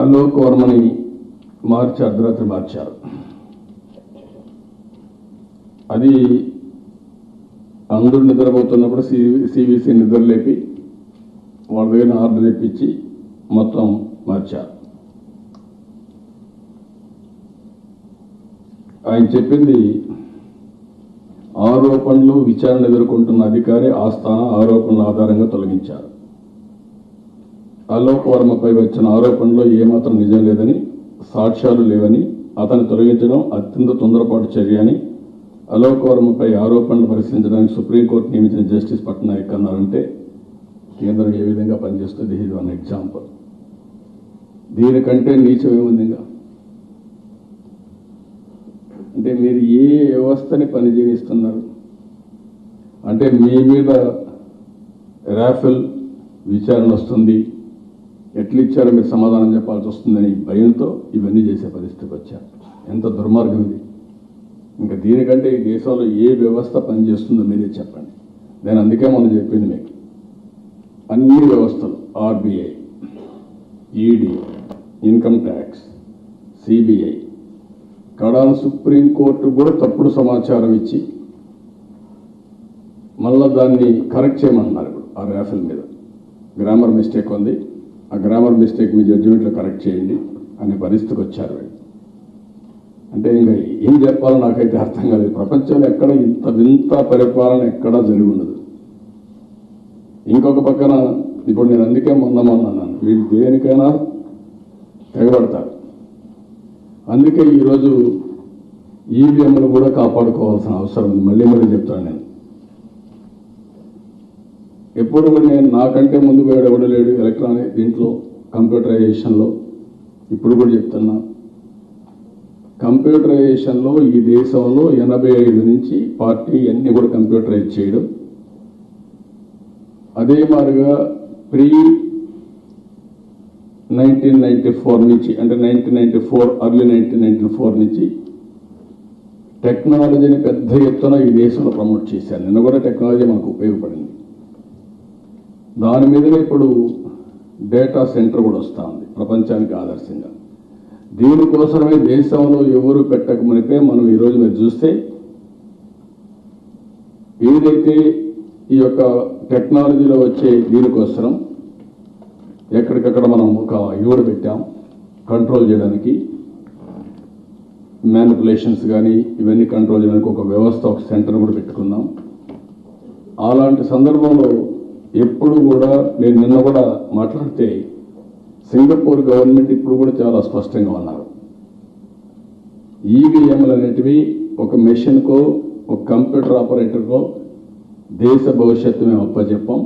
అలోక్ వర్మని మార్చి అర్ధరాత్రి మార్చారు. అది అందరూ నిద్రపోతున్నప్పుడు సి సివిసి నిద్ర లేపి వాళ్ళ దగ్గర ఆర్డర్ ఇప్పించి మొత్తం మార్చారు. ఆయన చెప్పింది ఆరోపణలు విచారణ ఎదుర్కొంటున్న అధికారి ఆ స్థానం ఆరోపణల ఆధారంగా తొలగించారు. అలోక్ వర్మపై వచ్చిన ఆరోపణలో ఏమాత్రం నిజం లేదని సాక్ష్యాలు లేవని అతన్ని తొలగించడం అత్యంత తొందరపాటు చర్య అని అలోక్ వర్మపై ఆరోపణలు పరిశీలించడానికి సుప్రీంకోర్టు నియమించిన జస్టిస్ పట్నాయక్ అన్నారంటే కేంద్రం ఏ విధంగా పనిచేస్తుంది? ఇది వన్ ఎగ్జాంపుల్ దీనికంటే నీచం ఏముంది ఇంకా అంటే మీరు ఏ వ్యవస్థని పనిచేయిస్తున్నారు అంటే మీ మీద రాఫెల్ విచారణ వస్తుంది. ఎట్లా ఇచ్చారో మీరు సమాధానం చెప్పాల్సి వస్తుందని భయంతో ఇవన్నీ చేసే పరిస్థితికి వచ్చారు. ఎంత దుర్మార్గం ఇది. ఇంకా దీనికంటే ఈ దేశంలో ఏ వ్యవస్థ పనిచేస్తుందో మీరే చెప్పండి. నేను అందుకే మనం చెప్పింది మీకు. అన్ని వ్యవస్థలు RBI ED income tax CBI కడాన్ supreme court కూడా తప్పుడు సమాచారం ఇచ్చి మళ్ళా దాన్ని కరెక్ట్ చేయమంటున్నారు ఇప్పుడు ఆ రాఫెల్ మీద. గ్రామర్ మిస్టేక్ ఉంది. ఆ గ్రామర్ మిస్టేక్ మీ జడ్జిమెంట్లో కరెక్ట్ చేయండి అనే పరిస్థితికి వచ్చారు అంటే ఇంకా ఏం చెప్పాలో నాకైతే అర్థం కాలేదు. ప్రపంచంలో ఎక్కడ ఇంత వింత పరిపాలన ఎక్కడా జరిగి ఉండదు. ఇంకొక పక్కన ఇప్పుడు నేను అందుకే మొన్న మొన్న అన్నాను వీళ్ళు దేనికైనా తెగబడతారు. అందుకే ఈరోజు ఈవీఎంలు కూడా కాపాడుకోవాల్సిన అవసరం ఉంది. మళ్ళీ మళ్ళీ చెప్తాను నేను. ఎప్పుడు నేను నాకంటే ముందు పోయాడు ఎవడు లేడు ఎలక్ట్రానిక్ దీంట్లో కంప్యూటరైజేషన్లో. ఇప్పుడు కూడా చెప్తున్నా. కంప్యూటరైజేషన్లో ఈ దేశంలో ఎనభై ఐదు నుంచి పార్టీ అన్నీ కూడా కంప్యూటరైజ్ చేయడం. అదే మాదిరిగా ప్రీ నైన్టీన్ నైన్టీ ఫోర్ నుంచి అంటే nineteen ninety four early nineteen ninety four నుంచి టెక్నాలజీని పెద్ద ఎత్తున ఈ దేశంలో ప్రమోట్ చేశారు. నిన్న కూడా టెక్నాలజీ మనకు ఉపయోగపడింది. దాని మీదనే ఇప్పుడు డేటా సెంటర్ కూడా వస్తూ ఉంది ప్రపంచానికి ఆదర్శంగా. దీనికోసమే దేశంలో ఎవరు పెట్టక మునిపే మనం ఈరోజు మీరు చూస్తే ఏదైతే ఈ యొక్క టెక్నాలజీలో వచ్చే దీనికోసరం ఎక్కడికక్కడ మనం ఒక యూడ పెట్టాం కంట్రోల్ చేయడానికి. మ్యానిపులేషన్స్ కానీ ఇవన్నీ కంట్రోల్ చేయడానికి ఒక వ్యవస్థ ఒక సెంటర్ కూడా పెట్టుకున్నాం. అలాంటి సందర్భంలో ఎప్పుడు కూడా నేను నిన్న కూడా మాట్లాడితే సింగపూర్ గవర్నమెంట్ ఇప్పుడు కూడా చాలా స్పష్టంగా ఉన్నారు. ఈవీఎంలు అనేటివి ఒక మెషిన్కో ఒక కంప్యూటర్ ఆపరేటర్కో దేశ భవిష్యత్తు మేము అప్పచెప్పాం.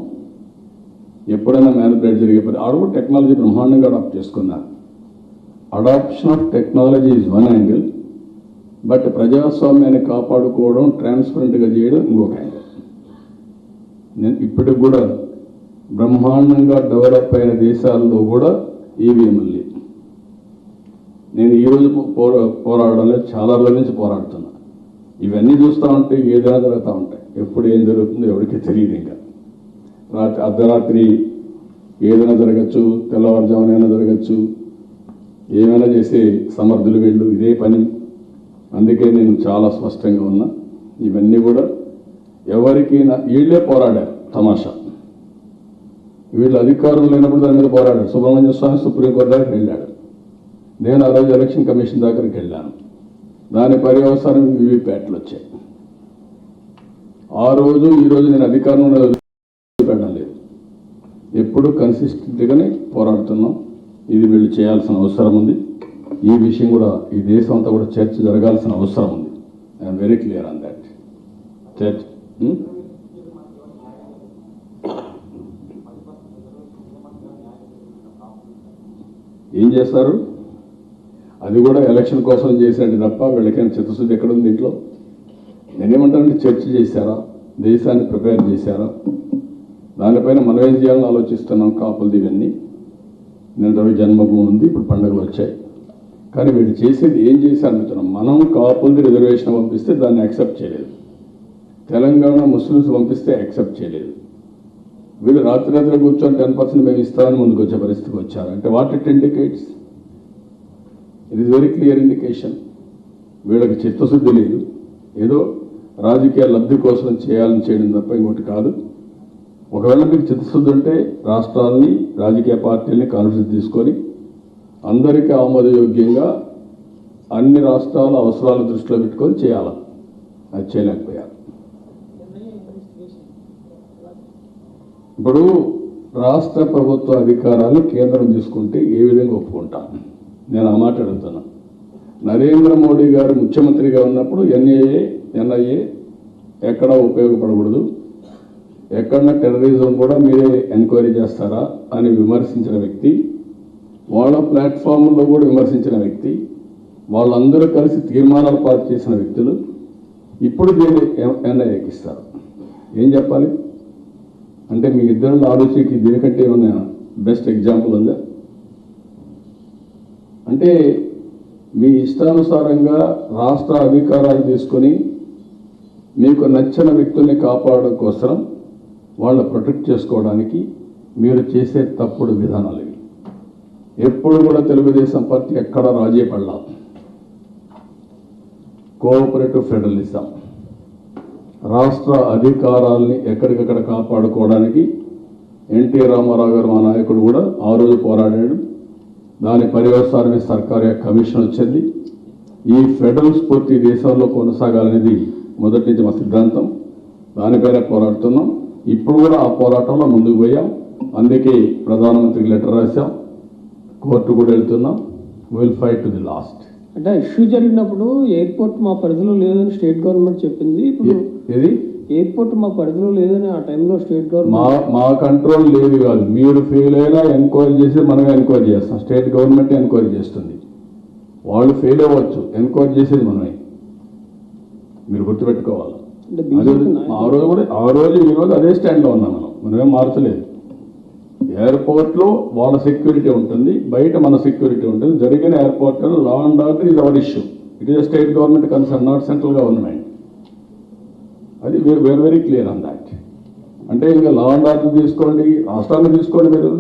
ఎప్పుడైనా మ్యానిపులేట్ జరిగే పని ఆడ కూడా టెక్నాలజీ బ్రహ్మాండంగా అడాప్ట్ చేసుకున్నారు. Adoption of technology is one angle but ప్రజాస్వామ్యాన్ని కాపాడుకోవడం ట్రాన్స్పరెంట్గా చేయడం ఇంకొక యాంగిల్. నేను ఇప్పటికి కూడా బ్రహ్మాండంగా డెవలప్ అయిన దేశాల్లో కూడా ఈవీఎంలు లేవు నేను ఈరోజు పోరా పోరాడడంలో చాలా రోజుల నుంచి పోరాడుతున్నా. ఇవన్నీ చూస్తూ ఉంటే ఏదైనా జరుగుతూ ఉంటాయి? ఎప్పుడు ఏం జరుగుతుందో ఎవరికి తెలియదు ఇంకా. రాత్రి అర్ధరాత్రి ఏదైనా జరగచ్చు తెల్లవారుజామునైనా జరగచ్చు ఏమైనా చేసే సమర్థులు వీళ్ళు ఇదే పని. అందుకే నేను చాలా స్పష్టంగా ఉన్నా. ఇవన్నీ కూడా ఎవరికి వీళ్ళే పోరాడారు తమాషా. వీళ్ళు అధికారులు లేనప్పుడు దాని మీద పోరాడారు. సుబ్రహ్మణ్య స్వామి సుప్రీంకోర్టు దగ్గరికి వెళ్ళాడు. నేను ఆ రోజు ఎలక్షన్ కమిషన్ దగ్గరికి వెళ్ళాను. దాని పర్యవసానం వివిప్యాట్లు వచ్చాయి. ఆ రోజు ఈరోజు నేను అధికారంలో పెట్టడం లేదు. ఎప్పుడు కన్సిస్టెంట్గానే పోరాడుతున్నాం. ఇది వీళ్ళు చేయాల్సిన అవసరం ఉంది. ఈ విషయం కూడా ఈ దేశం అంతా కూడా చర్చ జరగాల్సిన అవసరం ఉంది. I'm very clear on that church Hmm? ఏం చేస్తారు? అది కూడా ఎలక్షన్ కోసం చేశాడు తప్ప వీళ్ళకైనా చిత్తశుద్ధి ఎక్కడ ఉంది ఇంట్లో? నేనేమంటానంటే చర్చ చేశారా? దేశాన్ని ప్రిపేర్ చేశారా? దానిపైన మనం ఏం చేయాలని ఆలోచిస్తున్నాం కాపులది ఇవన్నీ నిన్న రవి జన్మభూమి ఉంది ఇప్పుడు పండుగలు వచ్చాయి. కానీ వీళ్ళు చేసేది ఏం చేశారు మిత్రం మనం కాపులది రిజర్వేషన్ పంపిస్తే దాన్ని యాక్సెప్ట్ చేయలేదు. తెలంగాణ ముస్లిమ్స్ పంపిస్తే యాక్సెప్ట్ చేయలేదు. వీళ్ళు రాత్రి రాత్రి కూర్చొని టెన్ పర్సెంట్ మేము ఇస్తామని ముందుకు వచ్చే పరిస్థితికి వచ్చారు. అంటే what it indicates it is very clear indication వీళ్ళకి చిత్తశుద్ధి లేదు. ఏదో రాజకీయ లబ్ధి కోసం చేయాలని చేయడం తప్ప ఇంకోటి కాదు. ఒకవేళ మీకు చిత్తశుద్ధి ఉంటే రాష్ట్రాల్ని రాజకీయ పార్టీల్ని కాన్ఫరెన్స్ తీసుకొని అందరికీ ఆమోదయోగ్యంగా అన్ని రాష్ట్రాల అవసరాల దృష్టిలో పెట్టుకొని చేయాలి? అది చేయలేకపోయింది ఇప్పుడు రాష్ట్ర ప్రభుత్వ అధికారాలు కేంద్రం తీసుకుంటే ఏ విధంగా ఒప్పుకుంటాను నేను ఆ మాట అడుగుతున్నా. నరేంద్ర మోడీ గారు ముఖ్యమంత్రిగా ఉన్నప్పుడు ఎన్ఐఏ ఎన్ఐఏ ఎక్కడ ఉపయోగపడకూడదు. ఎక్కడన్నా టెర్రరిజం కూడా మీరే ఎంక్వైరీ చేస్తారా అని విమర్శించిన వ్యక్తి వాళ్ళ ప్లాట్ఫామ్లో కూడా విమర్శించిన వ్యక్తి వాళ్ళందరూ కలిసి తీర్మానాలు పాటు చేసిన వ్యక్తులు ఇప్పుడు దీన్ని ఎన్ఐఏకి ఇస్తారు. ఏం చెప్పాలి? అంటే మీ ఇద్దరు ఆలోచనకి దీనికంటే ఏమైనా బెస్ట్ ఎగ్జాంపుల్ ఉందా? అంటే మీ ఇష్టానుసారంగా రాష్ట్ర అధికారాలు తీసుకొని మీకు నచ్చిన వ్యక్తుల్ని కాపాడడం కోసం వాళ్ళ ప్రొటెక్ట్ చేసుకోవడానికి మీరు చేసే తప్పుడు విధానాలు ఇవి. ఎప్పుడు కూడా తెలుగుదేశం పార్టీ ఎక్కడ రాజీ పడలా. Cooperative federalism. రాష్ట్ర అధికారాల్ని ఎక్కడికక్కడ కాపాడుకోవడానికి ఎన్టీ రామారావు గారు మా నాయకుడు కూడా ఆ రోజు పోరాడాడు. దాని పర్యవసానమే సర్కారు కమిషన్ వచ్చింది. ఈ ఫెడరల్ స్ఫూర్తి దేశంలో కొనసాగాలనేది మొదటి నుంచి మా సిద్ధాంతం. దానిపైన పోరాడుతున్నాం. ఇప్పుడు కూడా ఆ పోరాటంలో ముందుకు పోయాం. అందుకే ప్రధానమంత్రికి లెటర్ రాశాం. కోర్టు కూడా వెళ్తున్నాం. Will fight to the last అంటే ఇష్యూ జరిగినప్పుడు ఎయిర్పోర్ట్ మా పరిధిలో లేదని స్టేట్ గవర్నమెంట్ చెప్పింది. ఇప్పుడు ఎయిర్పోర్ట్ మా పరిధిలో లేదని ఆ టైంలో స్టేట్ గవర్నమెంట్ మా కంట్రోల్ లేదు కాదు. మీరు ఫెయిల్ అయినా ఎంక్వైరీ చేసి మనమే ఎంక్వైరీ చేస్తాం. స్టేట్ గవర్నమెంట్ ఎంక్వైరీ చేస్తుంది. వాళ్ళు ఫెయిల్ అవ్వచ్చు. ఎంక్వైరీ చేసేది మనమే. మీరు గుర్తుపెట్టుకోవాలి. ఆ రోజు కూడా ఆ రోజు ఈ రోజు అదే స్టాండ్లో ఉన్నాం మనం. మనమేం మార్చలేదు. ఎయిర్పోర్ట్లో వాళ్ళ సెక్యూరిటీ ఉంటుంది బయట మన సెక్యూరిటీ ఉంటుంది. జరిగిన ఎయిర్పోర్ట్లో law and order is our issue it is state government concern not central government అది we're very clear on that అంటే ఇంకా లా అండ్ ఆర్డర్ తీసుకోండి రాష్ట్రాన్ని తీసుకోండి మీరు.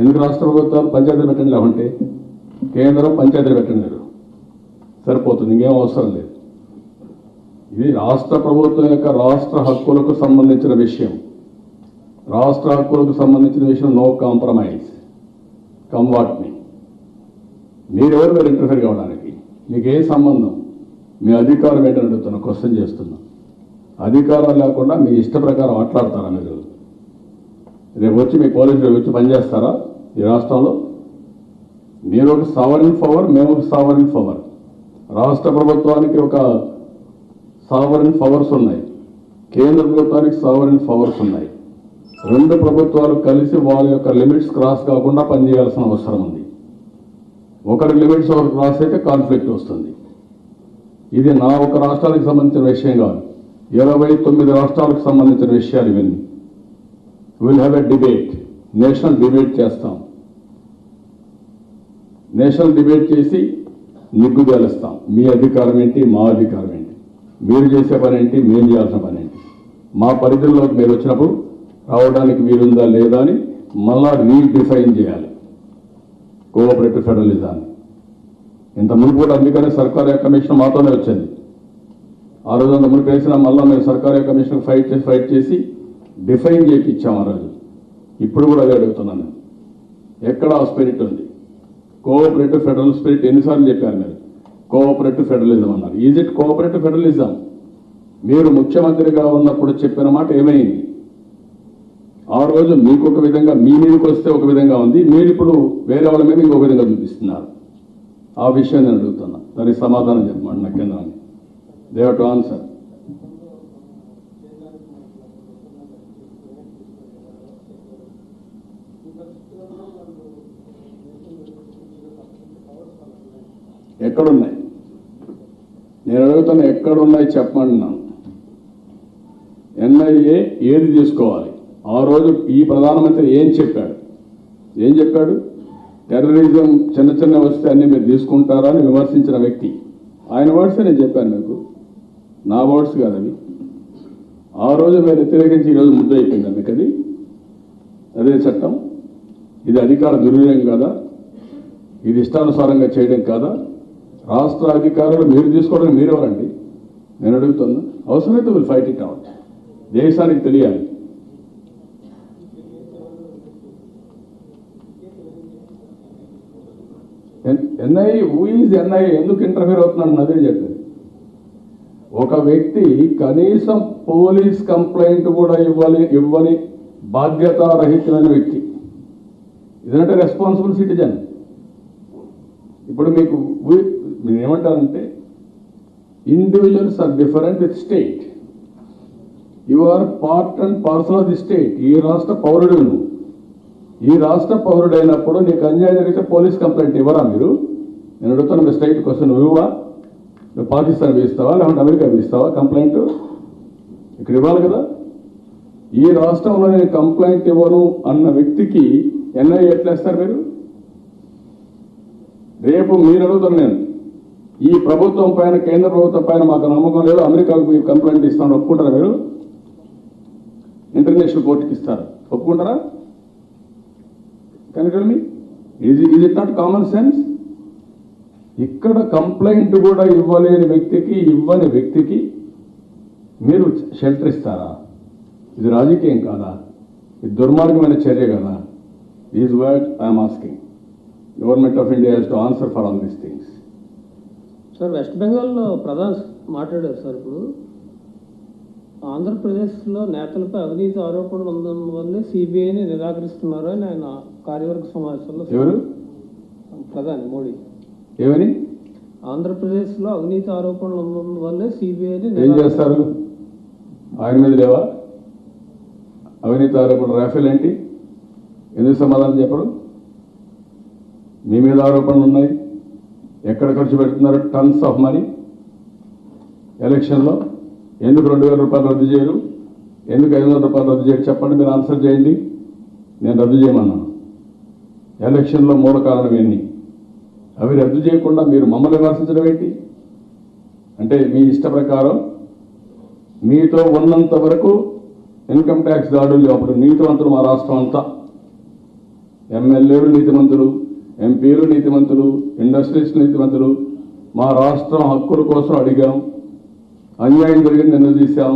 ఎందుకు రాష్ట్ర ప్రభుత్వాలు పంచాయతీలు పెట్టండి లేకుంటే? కేంద్రం పంచాయతీలు పెట్టండి మీరు. సరిపోతుంది ఇంకేం అవసరం లేదు. ఇది రాష్ట్ర ప్రభుత్వం యొక్క రాష్ట్ర హక్కులకు సంబంధించిన విషయం. రాష్ట్ర హక్కులకు సంబంధించిన విషయం no compromise. Come what may మీరెవరు మీరు ఇంటర్ఫేర్ కావడానికి? మీకు ఏ సంబంధం? మీ అధికారం ఏంటని అడుగుతున్నా క్వశ్చన్ చేస్తున్నా. అధికారం లేకుండా మీ ఇష్ట ప్రకారం మాట్లాడతారా మీరు? రేపు వచ్చి మీ పోలీసులు వచ్చి పనిచేస్తారా ఈ రాష్ట్రంలో? మీరు ఒక సావరిన్ పవర్ మేము ఒక సావరిన్ పవర్ రాష్ట్ర ప్రభుత్వానికి ఒక సావరిన్ పవర్స్ ఉన్నాయి. కేంద్ర ప్రభుత్వానికి సావరిన్ పవర్స్ ఉన్నాయి. రెండు ప్రభుత్వాలు కలిసి వాళ్ళ యొక్క లిమిట్స్ క్రాస్ కాకుండా పనిచేయాల్సిన అవసరం ఉంది. ఒకరి లిమిట్స్ ఒకరు క్రాస్ అయితే కాన్ఫ్లిక్ట్ వస్తుంది. ఇది నా ఒక రాష్ట్రానికి సంబంధించిన విషయం కాదు. ఇరవై తొమ్మిది రాష్ట్రాలకు సంబంధించిన విషయాలు ఇవన్నీ. Will have a debate national debate చేస్తాం. నేషనల్ డిబేట్ చేసి నిగ్గుదేలుస్తాం మీ అధికారం ఏంటి? మా అధికారం ఏంటి? మీరు చేసే పని ఏంటి? మేము చేయాల్సిన పని ఏంటి? మా పరిధిలోకి మీరు వచ్చినప్పుడు రావడానికి వీలుందా లేదా అని మళ్ళా రీడిఫైన్ చేయాలి. కోఆపరేటివ్ ఫెడరలిజాన్ని. ఇంత ముందు కూడా అందుకనే సర్కార్ కమిషన్ మాతోనే వచ్చింది. ఆ రోజు అంత మునుపు వేసిన మళ్ళీ మేము సర్కార్ కమిషన్ ఫైట్ చేసి ఫైట్ చేసి డిఫైన్ చేయించాం ఆ రోజు. ఇప్పుడు కూడా అదే అడుగుతున్నాను ఎక్కడ ఆ స్పిరిట్ ఉంది? కోఆపరేటివ్ ఫెడరల్ స్పిరిట్ ఎన్నిసార్లు చెప్పారు మీరు? కోఆపరేటివ్ ఫెడరలిజం అన్నారు. Is it cooperative federalism? మీరు ముఖ్యమంత్రిగా ఉన్నప్పుడు చెప్పిన మాట ఏమైంది? ఆ రోజు మీకు ఒక విధంగా మీ మీదకి వస్తే ఒక విధంగా ఉంది. మీరు ఇప్పుడు వేరే వాళ్ళ మీద ఇంకొక విధంగా చూపిస్తున్నారు. ఆ విషయం నేను అడుగుతున్నా. దానికి సమాధానం చెప్పమండి నా కింద దేవ్ టు ఆన్సర్ ఎక్కడున్నాయి? నేను అడుగుతున్న ఎక్కడున్నాయి చెప్పమంటున్నాను. ఎన్ఐఏ ఏది తీసుకోవాలి? ఆ రోజు ఈ ప్రధానమంత్రి ఏం చెప్పాడు? ఏం చెప్పాడు? టెర్రరిజం చిన్న చిన్న వస్తే అన్నీ మీరు తీసుకుంటారా అని విమర్శించిన వ్యక్తి. ఆయన వర్డ్స్ నేను చెప్పాను మీకు. నా వర్డ్స్ కాదు అవి. ఆ రోజు మీరు వ్యతిరేకించి ఈరోజు ముద్ద అయిపోయిందా మీకు అది? అదే చట్టం? ఇది అధికార దుర్వినియోగం కదా? ఇది ఇష్టానుసారంగా చేయడం కాదా? రాష్ట్ర అధికారులు మీరు తీసుకోవడానికి మీరెవరండి? నేను అడుగుతున్నా. అవసరమైతే విల్ ఫైట్ ఇట్ అవుట్ దేశానికి తెలియాలి. ఎన్ఐ ఈజ్ ఎన్ఐ ఎందుకు ఇంటర్ఫీర్ అవుతున్నాడు? అదే చెప్పేది ఒక వ్యక్తి కనీసం పోలీస్ కంప్లైంట్ కూడా ఇవ్వాలి ఇవ్వని బాధ్యతారహితమైన వ్యక్తి. ఇదంటే రెస్పాన్సిబుల్ సిటిజన్ ఇప్పుడు మీకు నేను ఏమంటారంటే individuals are different with state you are part and parcel of the state ఈ రాష్ట్ర పౌరుడు నువ్వు. ఈ రాష్ట్ర పౌరుడు అయినప్పుడు నీకు అన్యాయం జరిగితే పోలీస్ కంప్లైంట్ ఇవ్వరా మీరు? నేను అడుగుతాను మీ స్టేట్ క్వశ్చన్ నువ్వు ఇవ్వవా? నువ్వు పాకిస్తాన్ వేస్తావా? లేకుంటే అమెరికా వేస్తావా? కంప్లైంట్? ఇక్కడ ఇవ్వాలి కదా? ఈ రాష్ట్రంలో నేను కంప్లైంట్ ఇవ్వను అన్న వ్యక్తికి ఎన్ఐ ఎట్లేస్తారు మీరు? రేపు మీరు అడుగుతాను నేను ఈ ప్రభుత్వం పైన కేంద్ర ప్రభుత్వం పైన మాకు నమ్మకం లేదు అమెరికాకు కంప్లైంట్ ఇస్తాను ఒప్పుకుంటారా మీరు? ఇంటర్నేషనల్ కోర్టుకి ఇస్తారు? ఒప్పుకుంటారా? కానీ మీ is is it not common sense ఇక్కడ కంప్లైంట్ కూడా ఇవ్వలేని వ్యక్తికి ఇవ్వని వ్యక్తికి మీరు షెల్టర్ ఇస్తారా? ఇది రాజకీయం కాదా? ఇది దుర్మార్గమైన చర్య కదా? Is word I'm asking government of India has to answer for all these things sir West బెంగాల్లో ప్రధాన్ మాట్లాడారు సార్ ఇప్పుడు. ఆంధ్రప్రదేశ్లో నేతలపై అవినీతి ఆరోపణలు ఉండడం వల్లే సిబిఐని నిరాకరిస్తున్నారు అని ఆయన కార్యవర్గ సమావేశంలో ఎవరు? ప్రధాని మోడీ. ఏమని? ఆంధ్రప్రదేశ్లో అవినీతి ఆరోపణలు ఉండడం వల్లే సిబిఐని ఏం చేస్తారు? ఆయన మీద లేవా? అవినీతి ఆరోపణ రాఫెల్ ఏంటి? ఎందుకు సమాధానం చెప్పరు మీ మీద ఆరోపణలు ఉన్నాయి. ఎక్కడ ఖర్చు పెడుతున్నారు? Tons of money. ఎలక్షన్లో ఎందుకు రెండు వేల రూపాయలు రద్దు చేయరు? ఎందుకు ఐదు వందల రూపాయలు రద్దు చేయరు? చెప్పండి మీరు ఆన్సర్ చేయండి. నేను రద్దు చేయమన్నాను. ఎలక్షన్లో మూల కారణం ఏంటి అవి రద్దు చేయకుండా మీరు మమ్మల్ని విమర్శించడం ఏంటి? అంటే మీ ఇష్ట ప్రకారం మీతో ఉన్నంత వరకు ఇన్కమ్ ట్యాక్స్ దాడులు అప్పుడు నీతివంతులు మా రాష్ట్రం అంతా. ఎమ్మెల్యేలు నీతిమంతులు ఎంపీలు నీతిమంతులు ఇండస్ట్రీస్ నీతిమంతులు. మా రాష్ట్రం హక్కుల కోసం అడిగాం. అన్యాయం జరిగింది నిలదీశాం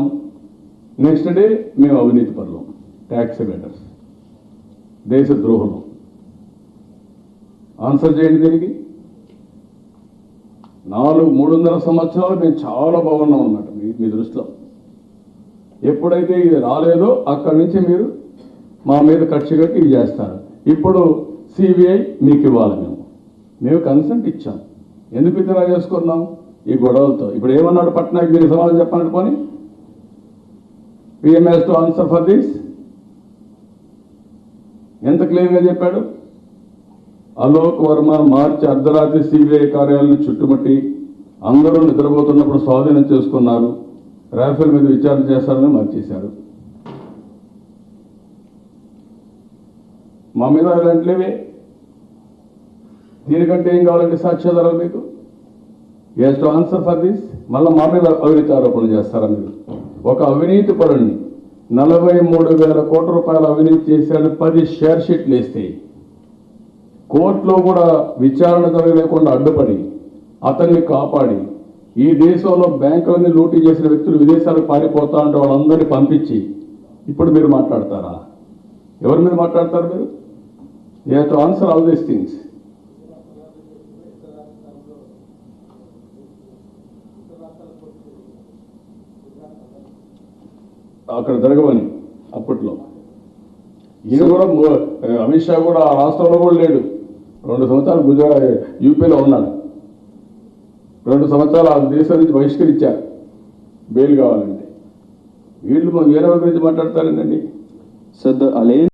నెక్స్ట్ డే మేము అవినీతి పరులం ట్యాక్స్ బెటర్స్ దేశ ద్రోహులం ఆన్సర్ చేయండి దీనికి. నాలుగు మూడున్నర సంవత్సరాలు మేము చాలా బాగున్నాం అన్నమాట మీ మీ దృష్టిలో. ఎప్పుడైతే ఇది రాలేదో అక్కడి నుంచి మీరు మా మీద ఖర్చు కట్టి ఇది చేస్తారు. ఇప్పుడు సిబిఐ మీకు ఇవ్వాలి మేము. మేము కన్సెంట్ ఇచ్చాం. ఎందుకు ఇతర చేసుకున్నాం? ఈ గొడవలతో. ఇప్పుడు ఏమన్నాడు పట్నాయక్ మీరు సమాధానం చెప్పాలంటే పోనీ. PM's to answer for this. ఎంత క్లియర్గా చెప్పాడు? అలోక్ వర్మ మార్చి అర్ధరాత్రి సిబిఐ కార్యాలయం చుట్టుముట్టి అందరూ నిద్రపోతున్నప్పుడు స్వాధీనం చేసుకున్నారు. రాఫెల్ మీద విచారణ చేస్తారని మార్చేశారు. మా మీద ఇలాంటివే దీనికంటే ఏం కావాలంటే సాక్ష్యాధారాలు మీకు? Has to answer for this మళ్ళీ మా మీద అవినీతి ఆరోపణలు చేస్తారా మీరు? ఒక అవినీతి పరుణ్ణి నలభై మూడు వేల కోట్ల రూపాయల అవినీతి చేశాడు పది షేర్ షీట్లు వేస్తే. కోర్టులో కూడా విచారణ జరగలేకుండా అడ్డుపడి అతన్ని కాపాడి ఈ దేశంలో బ్యాంకులన్నీ లూటీ చేసిన వ్యక్తులు విదేశాలకు పారిపోతా అంటే వాళ్ళందరినీ పంపించి ఇప్పుడు మీరు మాట్లాడతారా? ఎవరి మీద మాట్లాడతారు మీరు? You to answer all these things అక్కడ జరగవని అప్పట్లో. ఈయన కూడా అమిత్ షా కూడా ఆ రాష్ట్రంలో కూడా లేడు. రెండు సంవత్సరాలు గుజరాత్ యూపీలో ఉన్నాడు రెండు సంవత్సరాలు ఆ దేశం నుంచి బహిష్కరించారు బెయిల్ కావాలంటే. వీళ్ళు వేరే గురించి మాట్లాడతారండి So the alleged